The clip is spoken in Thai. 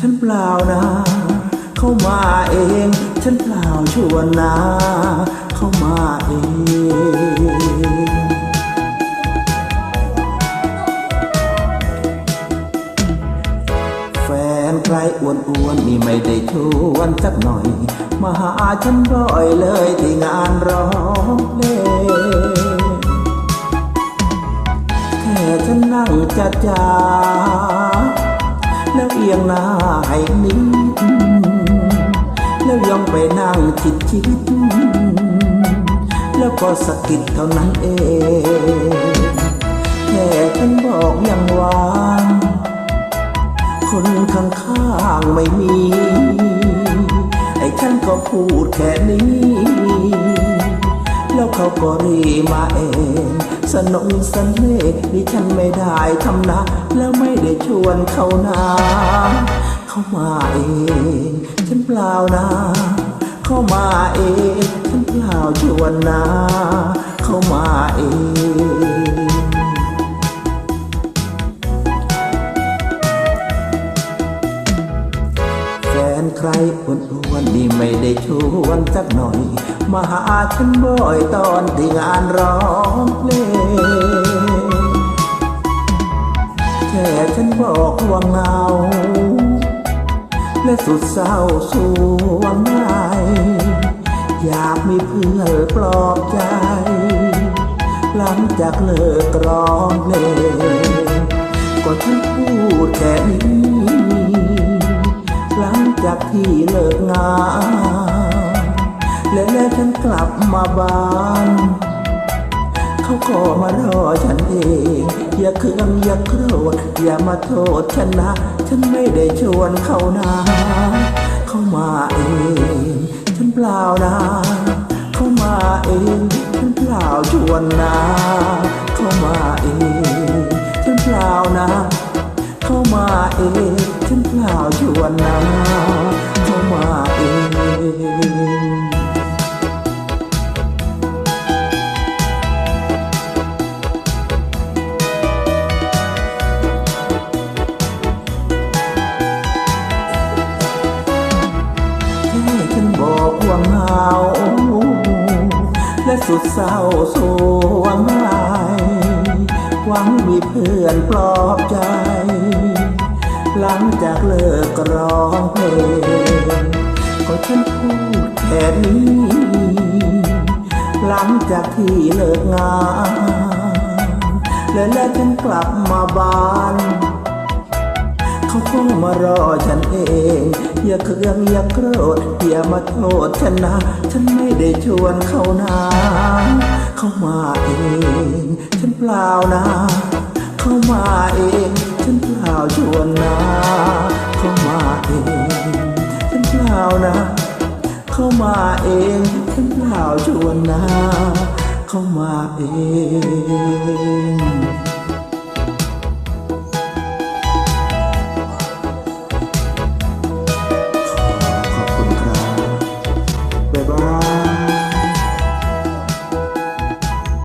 ฉันเปล่านะ เข้ามาเอง ฉันเปล่าชวนนะ เข้ามาเองแฟนใครอ้วนอ้วนๆนี่ไม่ได้ชวนสักหน่อย มาหาฉันบ่อยเลยที่งานร้องเพลงแค่ฉันนั่งจัดจ้าแล้วเอียงหน้า นิ่งแล้วย่องไปนั่งชิดชิดแล้วก็สะกิดเท่านั้นเองแค่ฉันบอกอย่างวางคนข้างๆไม่มี ไอ้ฉันก็พูดแค่นี้ แล้วเขาก็รีมาเองสนงสนเนดิฉันไม่ได้ทำนะ แล้วไม่ได้ชวนเขานา เขามาเอง ฉันเปล่านะ เข้ามาเอง ฉันเปล่าชวนนะ เข้ามาเองแฟนใครอ้วนๆนี่ไม่ได้ชวนสักหน่อย มาหาฉันบ่อยตอนที่งานร้องเพลงแค่ฉันบอกว่าเหงา และสุดเศร้าสวงไห้อยากมีเพื่อนปลอบใจ หลังจากเลิกร้องเพลงก็ฉันพูดแค่นี้ หลังจากที่เลิกงานและแล้วฉันกลับมาบ้าน เขาก็มารอฉันเอง อย่าเคืองอย่าโกรธอย่ามาโทษฉันนะ ฉันไม่ได้ชวนเขานะเขามาเอง ฉันเปล่านะเขามาเอง ฉันเปล่าชวนนะเขามาเอง ฉันเปล่านะเขามาเอง ฉันเปล่าชวนนะ สุดเศร้าสวงไห้หวังมีเพื่อนปลอบใจ หลังจากเลิกร้องเพลงก็ฉันพูดแค่นี้ หลังจากที่เลิกงานและแล้วฉันกลับมาบ้าน เขาก็มารอฉันเอง อย่าเคืองอย่าโกรธอย่ามาโทษฉันนะ ฉันไม่ได้ชวนเขานะเขามาเอง ฉันเปล่านะ เขามาเอง ฉันเปล่าชวนนะเขามาเอง ฉันเปล่านะ เขามาเอง ฉันเปล่าชวนนะ เขามาเอง gone.